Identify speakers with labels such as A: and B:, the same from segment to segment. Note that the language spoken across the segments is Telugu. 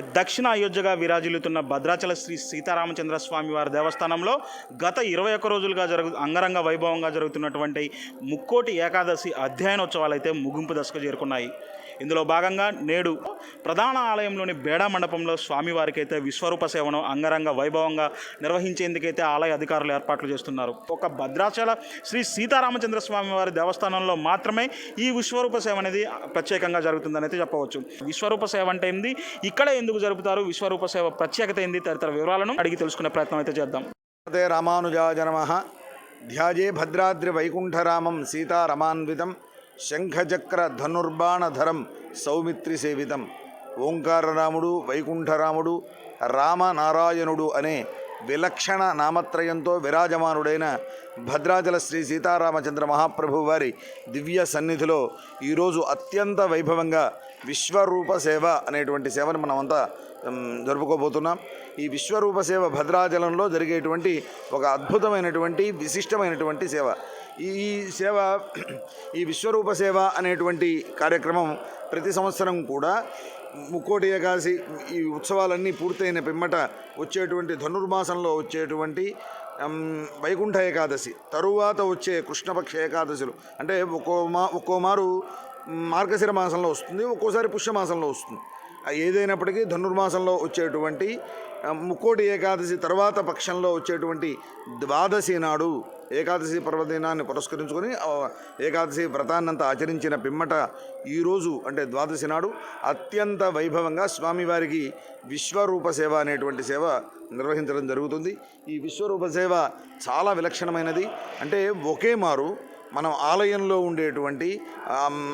A: దక్షిణ అయోధ్యగా విరాజిల్లుతున్న భద్రాచల శ్రీ సీతారామచంద్ర స్వామి వారి దేవస్థానంలో గత ఇరవై ఒక్క రోజులుగా జరుగు అంగరంగ వైభవంగా జరుగుతున్నటువంటి ముక్కోటి ఏకాదశి అధ్యయనోత్సవాలు అయితే ముగింపు దశకు చేరుకున్నాయి. ఇందులో భాగంగా నేడు ప్రధాన ఆలయంలోని బేడా మండపంలో స్వామివారికి అయితే విశ్వరూప సేవను అంగరంగ వైభవంగా నిర్వహించేందుకైతే ఆలయ అధికారులు ఏర్పాట్లు చేస్తున్నారు. ఒక భద్రాచల శ్రీ సీతారామచంద్ర స్వామి వారి దేవస్థానంలో మాత్రమే ఈ విశ్వరూప సేవ అనేది ప్రత్యేకంగా జరుగుతుందని అయితే చెప్పవచ్చు. విశ్వరూప సేవ అంటే ఏంది? ఇక్కడే ఎందుకు జరుపుతారు? విశ్వరూప సేవ ప్రత్యేకత ఏంది? తదితర వివరాలను అడిగి తెలుసుకునే ప్రయత్నం అయితే చేద్దాం.
B: అదే రామానుజాయ ధ్యాజే భద్రాద్రి వైకుంఠరామం సీతారమాన్వితం. శంఖచక్ర ధనుర్బాణధరం సౌమిత్రి సేవితం ఓంకారరాముడు వైకుంఠరాముడు రామనారాయణుడు అనే విలక్షణ నామత్రయంతో విరాజమానుడైన భద్రాచల శ్రీ సీతారామచంద్ర మహాప్రభు వారి దివ్య సన్నిధిలో ఈరోజు అత్యంత వైభవంగా విశ్వరూప సేవ అనేటువంటి సేవను మనమంతా జరుపుకోబోతున్నాం. ఈ విశ్వరూప సేవ భద్రాచలంలో జరిగేటువంటి ఒక అద్భుతమైనటువంటి విశిష్టమైనటువంటి సేవ. ఈ సేవ ఈ విశ్వరూప సేవ అనేటువంటి కార్యక్రమం ప్రతి సంవత్సరం కూడా ముక్కోటి ఏకాదశి ఈ ఉత్సవాలన్నీ పూర్తయిన పిమ్మట వచ్చేటువంటి ధనుర్మాసంలో వచ్చేటువంటి వైకుంఠ ఏకాదశి తరువాత వచ్చే కృష్ణపక్ష ఏకాదశులు. అంటే ఒక్కో మా ఒక్కో మారు మార్గశిర మాసంలో వస్తుంది ఒక్కోసారి పుష్యమాసంలో వస్తుంది. ఏదైనప్పటికీ ధనుర్మాసంలో వచ్చేటువంటి ముక్కోటి ఏకాదశి తర్వాత పక్షంలో వచ్చేటువంటి ద్వాదశి నాడు ఏకాదశి పర్వదినాన్ని పురస్కరించుకొని ఏకాదశి వ్రతాన్నంతా ఆచరించిన పిమ్మట ఈరోజు అంటే ద్వాదశి నాడు అత్యంత వైభవంగా స్వామివారికి విశ్వరూప సేవ అనేటువంటి సేవ నిర్వహించడం జరుగుతుంది. ఈ విశ్వరూప సేవ చాలా విలక్షణమైనది. అంటే ఒకే మారు మనం ఆలయంలో ఉండేటువంటి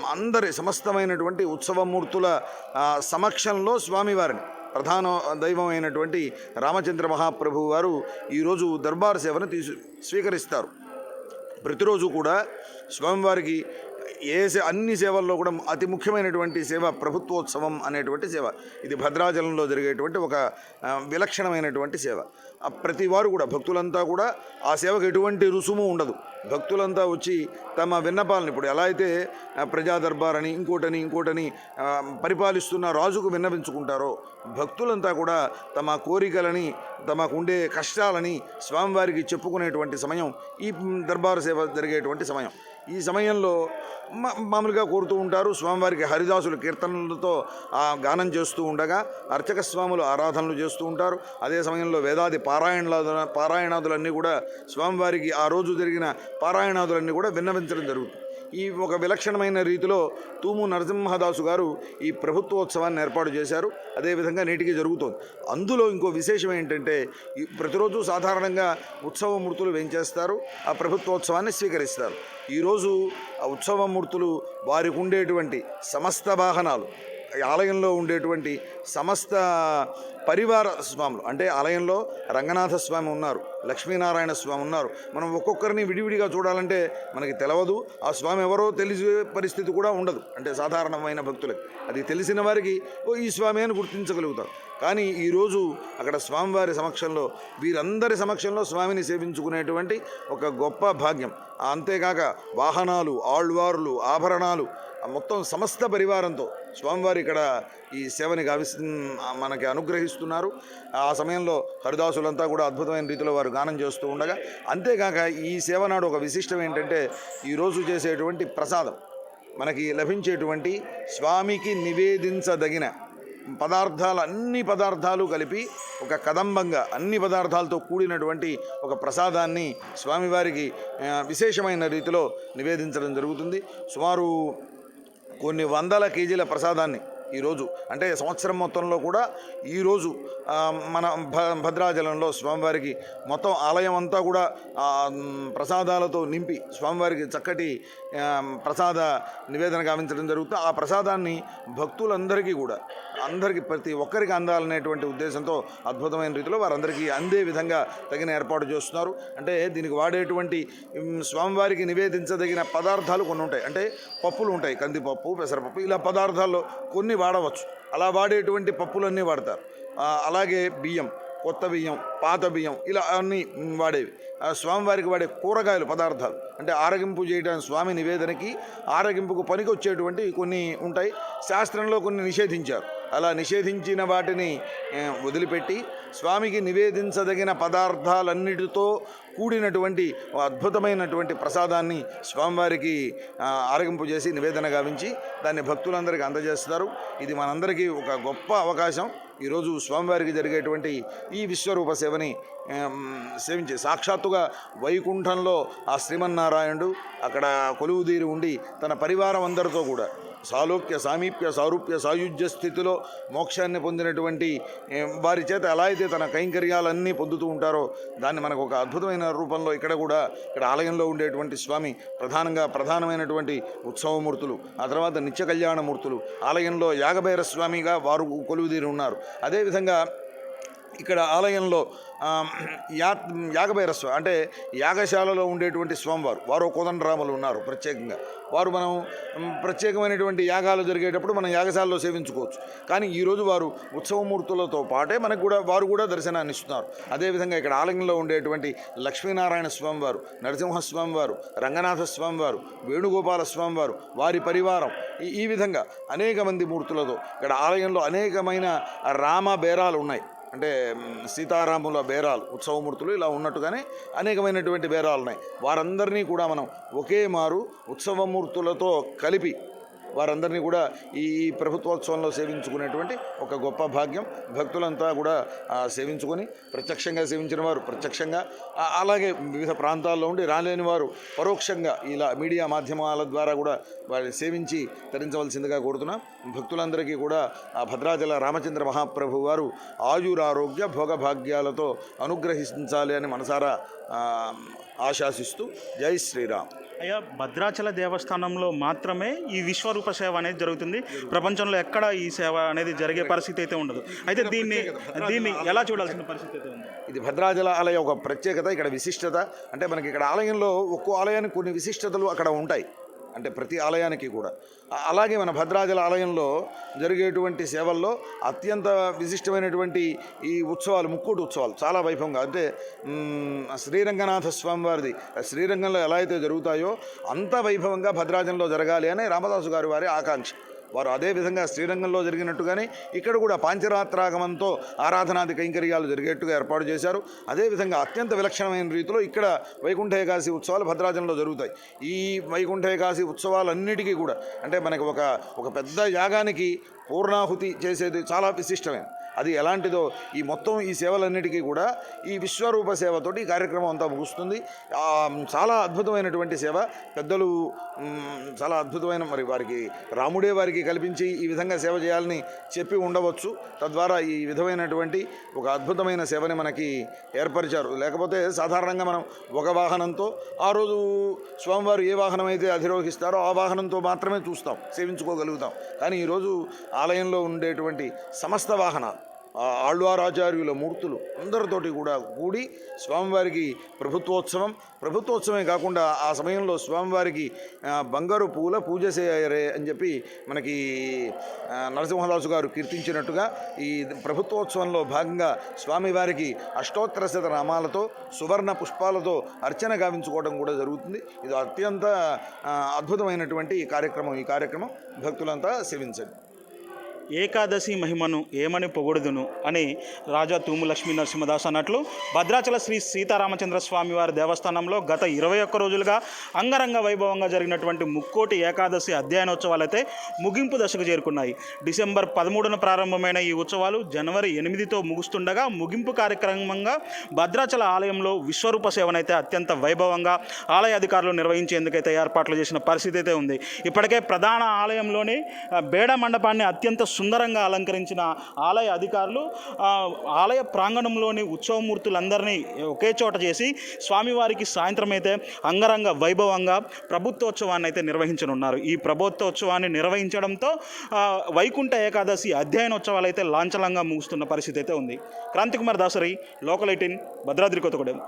B: అందరి సమస్తమైనటువంటి ఉత్సవమూర్తుల సమక్షంలో స్వామివారిని ప్రధాన దైవమైనటువంటి రామచంద్ర మహాప్రభు వారు ఈరోజు దర్బార్ సేవను తీసు స్వీకరిస్తారు. ప్రతిరోజు కూడా స్వామివారికి ఏ సే అన్ని సేవల్లో కూడా అతి ముఖ్యమైనటువంటి సేవ ప్రభుత్వోత్సవం అనేటువంటి సేవ. ఇది భద్రాచలంలో జరిగేటువంటి ఒక విలక్షణమైనటువంటి సేవ. ప్రతి వారు కూడా భక్తులంతా కూడా ఆ సేవకు ఎటువంటి రుసుము ఉండదు. భక్తులంతా వచ్చి తమ విన్నపాలను ఇప్పుడు ఎలా అయితే ప్రజా దర్బార్ అని ఇంకోటని ఇంకోటని పరిపాలిస్తున్న రాజుకు విన్నవించుకుంటారో భక్తులంతా కూడా తమ కోరికలని తమకుండే కష్టాలని స్వామివారికి చెప్పుకునేటువంటి సమయం ఈ దర్బారు సేవ జరిగేటువంటి సమయం. ఈ సమయంలో మా- మామూలుగా కోరుతూ ఉంటారు స్వామివారికి హరిదాసులు కీర్తనలతో ఆ గానం చేస్తూ ఉండగా అర్చక స్వాములు ఆరాధనలు చేస్తూ ఉంటారు. అదే సమయంలో వేదాది పారాయణాదు పారాయణాదులన్నీ కూడా స్వామివారికి ఆ రోజు జరిగిన పారాయణాదులన్నీ కూడా విన్నవించడం జరుగుతుంది. ఈ ఒక విలక్షణమైన రీతిలో తూము నరసింహదాసు గారు ఈ ప్రభుత్వోత్సవాన్ని ఏర్పాటు చేశారు. అదేవిధంగా నేటికి జరుగుతోంది. అందులో ఇంకో విశేషం ఏంటంటే ప్రతిరోజు సాధారణంగా ఉత్సవమూర్తులు వేయించేస్తారు ఆ ప్రభుత్వోత్సవాన్ని స్వీకరిస్తారు. ఈరోజు ఆ ఉత్సవమూర్తులు వారికి ఉండేటువంటి సమస్త వాహనాలు ఆలయంలో ఉండేటువంటి సమస్త పరివార స్వాములు అంటే ఆలయంలో రంగనాథ స్వామి ఉన్నారు లక్ష్మీనారాయణ స్వామి ఉన్నారు. మనం ఒక్కొక్కరిని విడివిడిగా చూడాలంటే మనకి తెలవదు. ఆ స్వామి ఎవరో తెలిసే పరిస్థితి కూడా ఉండదు. అంటే సాధారణమైన భక్తులకి. అది తెలిసిన వారికి ఓ ఈ స్వామి అని గుర్తించగలుగుతారు. కానీ ఈరోజు అక్కడ స్వామివారి సమక్షంలో వీరందరి సమక్షంలో స్వామిని సేవించుకునేటువంటి ఒక గొప్ప భాగ్యం. అంతేకాక వాహనాలు ఆళ్వార్లు ఆభరణాలు మొత్తం సమస్త పరివారంతో స్వామివారి ఇక్కడ ఈ సేవని గావి మనకి అనుగ్రహిస్తున్నారు. ఆ సమయంలో హరిదాసులంతా కూడా అద్భుతమైన రీతిలో వారు గానం చేస్తూ ఉండగా అంతేకాక ఈ సేవ నాడు ఒక విశిష్టం ఏంటంటే ఈరోజు చేసేటువంటి ప్రసాదం మనకి లభించేటువంటి స్వామికి నివేదించదగిన పదార్థాలు అన్ని పదార్థాలు కలిపి ఒక కదంబంగా అన్ని పదార్థాలతో కూడినటువంటి ఒక ప్రసాదాన్ని స్వామివారికి విశేషమైన రీతిలో నివేదించడం జరుగుతుంది. సుమారు కొన్ని వందల కేజీల ప్రసాదాన్ని ఈరోజు అంటే సంవత్సరం మొత్తంలో కూడా ఈరోజు మన భ భద్రాచలంలో స్వామివారికి మొత్తం ఆలయం అంతా కూడా ప్రసాదాలతో నింపి స్వామివారికి చక్కటి ప్రసాద నివేదన గావించడం జరుగుతుంది. ఆ ప్రసాదాన్ని భక్తులందరికీ కూడా అందరికీ ప్రతి ఒక్కరికి అందాలనేటువంటి ఉద్దేశంతో అద్భుతమైన రీతిలో వారందరికీ అందే విధంగా తగిన ఏర్పాటు చేస్తున్నారు. అంటే దీనికి వాడేటువంటి స్వామివారికి నివేదించదగిన పదార్థాలు కొన్ని ఉంటాయి. అంటే పప్పులు ఉంటాయి కందిపప్పు పెసరపప్పు ఇలా పదార్థాల్లో కొన్ని వాడవచ్చు. అలా వాడేటువంటి పప్పులన్నీ వాడతారు. అలాగే బియ్యం. కొత్త బియ్యం పాత బియ్యం ఇలా అన్నీ వాడేవి. స్వామివారికి వాడే కూరగాయలు పదార్థాలు. అంటే ఆరగింపు చేయడానికి స్వామి నివేదనకి ఆరగింపుకు పనికి వచ్చేటువంటి కొన్ని ఉంటాయి. శాస్త్రంలో కొన్ని నిషేధించారు. అలా నిషేధించిన వాటిని వదిలిపెట్టి స్వామికి నివేదించదగిన పదార్థాలన్నిటితో కూడినటువంటి అద్భుతమైనటువంటి ప్రసాదాన్ని స్వామివారికి ఆరగింపు చేసి నివేదన గావించి దాన్ని భక్తులందరికీ అందజేస్తారు. ఇది మనందరికీ ఒక గొప్ప అవకాశం. ఈరోజు స్వామివారికి జరిగేటువంటి ఈ విశ్వరూప సేవని సేవించి సేవించే సాక్షాత్తుగా వైకుంఠంలో ఆ శ్రీమన్నారాయణుడు అక్కడ కొలువుదీరి ఉండి తన పరివారం అందరితో కూడా సాలోక్య సామీప్య సారూప్య సాయుజ్య స్థితిలో మోక్షాన్ని పొందినటువంటి వారి చేత ఎలా అయితే తన కైంకర్యాలన్నీ పొందుతూ ఉంటారో దాన్ని మనకు ఒక అద్భుతమైన రూపంలో ఇక్కడ కూడా ఇక్కడ ఆలయంలో ఉండేటువంటి స్వామి ప్రధానంగా ప్రధానమైనటువంటి ఉత్సవమూర్తులు ఆ తర్వాత నిత్య కళ్యాణమూర్తులు ఆలయంలో యాగభైర స్వామిగా వారు కొలువుదీరి ఉన్నారు. అదేవిధంగా ఇక్కడ ఆలయంలో యా యాగభైరస్వ అంటే యాగశాలలో ఉండేటువంటి స్వామివారు వారు కోదండరాములు ఉన్నారు ప్రత్యేకంగా. వారు మనం ప్రత్యేకమైనటువంటి యాగాలు జరిగేటప్పుడు మనం యాగశాలలో సేవించుకోవచ్చు. కానీ ఈరోజు వారు ఉత్సవమూర్తులతో పాటే మనకు కూడా వారు కూడా దర్శనాన్ని ఇస్తున్నారు. అదేవిధంగా ఇక్కడ ఆలయంలో ఉండేటువంటి లక్ష్మీనారాయణ స్వామివారు నరసింహస్వామివారు రంగనాథ స్వామివారు వేణుగోపాల స్వామివారు వారి పరివారం ఈ ఈ విధంగా అనేక మంది మూర్తులతో ఇక్కడ ఆలయంలో అనేకమైన రామ బేరాలు ఉన్నాయి. అంటే సీతారాముల బేరాలు ఉత్సవమూర్తులు ఇలా ఉన్నట్టుగానే అనేకమైనటువంటి బేరాలు ఉన్నాయి వారందరినీ కూడా మనం ఒకే మారు ఉత్సవమూర్తులతో కలిపి వారందరినీ కూడా ఈ ప్రభుత్వోత్సవంలో సేవించుకునేటువంటి ఒక గొప్ప భాగ్యం. భక్తులంతా కూడా సేవించుకొని ప్రత్యక్షంగా సేవించిన వారు ప్రత్యక్షంగా అలాగే వివిధ ప్రాంతాల్లో ఉండి రాలేని వారు పరోక్షంగా ఇలా మీడియా మాధ్యమాల ద్వారా కూడా వారిని సేవించి తరించవలసిందిగా కోరుతున్నాం. భక్తులందరికీ కూడా ఆ భద్రాచల రామచంద్ర మహాప్రభు వారు ఆయురారోగ్య భోగభాగ్యాలతో అనుగ్రహించాలి అని మనసారా ఆశాసిస్తూ జై శ్రీరామ్.
A: అయ్యా భద్రాచల దేవస్థానంలో మాత్రమే ఈ విశ్వరూప సేవ అనేది జరుగుతుంది. ప్రపంచంలో ఎక్కడ ఈ సేవ అనేది జరిగే పరిస్థితి అయితే ఉండదు. అయితే దీన్ని దీన్ని ఎలా చూడాల్సిన పరిస్థితి అయితే ఉంది?
B: ఇది భద్రాచల ఆలయ ఒక ప్రత్యేకత ఇక్కడ విశిష్టత. అంటే మనకి ఇక్కడ ఆలయంలో ఒక్కో ఆలయానికి కొన్ని విశిష్టతలు అక్కడ ఉంటాయి. అంటే ప్రతి ఆలయానికి కూడా. అలాగే మన భద్రాచల ఆలయంలో జరిగేటువంటి సేవల్లో అత్యంత విశిష్టమైనటువంటి ఈ ఉత్సవాలు ముక్కోటి ఉత్సవాలు చాలా వైభవంగా. అంటే శ్రీరంగనాథ స్వామి వారిది శ్రీరంగంలో ఎలా అయితే జరుగుతాయో అంత వైభవంగా భద్రాచలంలో జరగాలి అని రామదాసు గారి వారి ఆకాంక్ష. వారు అదే విధంగా శ్రీరంగంలో జరిగినట్టుగానే ఇక్కడ కూడా పాంచరాత్రాగమంతో ఆరాధనాది కైంకర్యాలు జరిగేట్టుగా ఏర్పాటు చేశారు. అదేవిధంగా అత్యంత విలక్షణమైన రీతిలో ఇక్కడ వైకుంఠ ఏకాశి ఉత్సవాలు భద్రాచలంలో జరుగుతాయి. ఈ వైకుంఠ ఏకాశి ఉత్సవాలన్నిటికీ కూడా అంటే మనకి ఒక ఒక పెద్ద యాగానికి పూర్ణాహుతి చేసేది చాలా విశిష్టమైన అది ఎలాంటిదో ఈ మొత్తం ఈ సేవలన్నిటికీ కూడా ఈ విశ్వరూప సేవతోటి ఈ కార్యక్రమం అంతా ముగుస్తుంది. చాలా అద్భుతమైనటువంటి సేవ. పెద్దలు చాలా అద్భుతమైన మరి వారికి రాముడే వారికి కల్పించి ఈ విధంగా సేవ చేయాలని చెప్పి ఉండవచ్చు. తద్వారా ఈ విధమైనటువంటి ఒక అద్భుతమైన సేవని మనకి ఏర్పరిచారు. లేకపోతే సాధారణంగా మనం ఒక వాహనంతో ఆ రోజు స్వామివారు ఏ వాహనం అయితే అధిరోహిస్తారో ఆ వాహనంతో మాత్రమే చూస్తాం సేవించుకోగలుగుతాం. కానీ ఈరోజు ఆలయంలో ఉండేటువంటి సమస్త వాహనాలు ఆళ్వారాచార్యుల మూర్తులు అందరితోటి కూడా కూడి స్వామివారికి ప్రభుత్వోత్సవం ప్రభుత్వోత్సవమే కాకుండా ఆ సమయంలో స్వామివారికి బంగారు పూల పూజ చేయరే అని చెప్పి మనకి నరసింహదాసు గారు కీర్తించినట్టుగా ఈ ప్రభుత్వోత్సవంలో భాగంగా స్వామివారికి అష్టోత్తర శత నామాలతో సువర్ణ పుష్పాలతో అర్చన గావించుకోవడం కూడా జరుగుతుంది. ఇది అత్యంత అద్భుతమైనటువంటి ఈ కార్యక్రమం. ఈ కార్యక్రమం భక్తులంతా సేవించండి.
A: ఏకాదశి మహిమను ఏమని పొగుడుదును అని రాజా తూము లక్ష్మీ నరసింహదాస్ అన్నట్లు భద్రాచల శ్రీ సీతారామచంద్ర స్వామి వారి దేవస్థానంలో గత ఇరవై ఒక్క రోజులుగా అంగరంగ వైభవంగా జరిగినటువంటి ముక్కోటి ఏకాదశి అధ్యయనోత్సవాలు అయితే ముగింపు దశకు చేరుకున్నాయి. డిసెంబర్ పదమూడున ప్రారంభమైన ఈ ఉత్సవాలు జనవరి ఎనిమిదితో ముగుస్తుండగా ముగింపు కార్యక్రమంగా భద్రాచల ఆలయంలో విశ్వరూప సేవనైతే అత్యంత వైభవంగా ఆలయ అధికారులు నిర్వహించేందుకైతే ఏర్పాట్లు చేసిన పరిస్థితి అయితే ఉంది. ఇప్పటికే ప్రధాన ఆలయంలోని బేడ మండపాన్ని అత్యంత సుందరంగా అలంకరించిన ఆలయ అధికారులు ఆలయ ప్రాంగణంలోని ఉత్సవమూర్తులందరినీ ఒకే చోట చేసి స్వామివారికి సాయంత్రం అయితే అంగరంగ వైభవంగా ప్రభుత్వోత్సవాన్ని అయితే నిర్వహించనున్నారు. ఈ ప్రభుత్వోత్సవాన్ని నిర్వహించడంతో వైకుంఠ ఏకాదశి అధ్యయనోత్సవాలు అయితే లాంఛలంగా ముగుస్తున్న పరిస్థితి అయితే ఉంది. Kranthikumar Dasari local eighteen Bhadradri Kothagudem.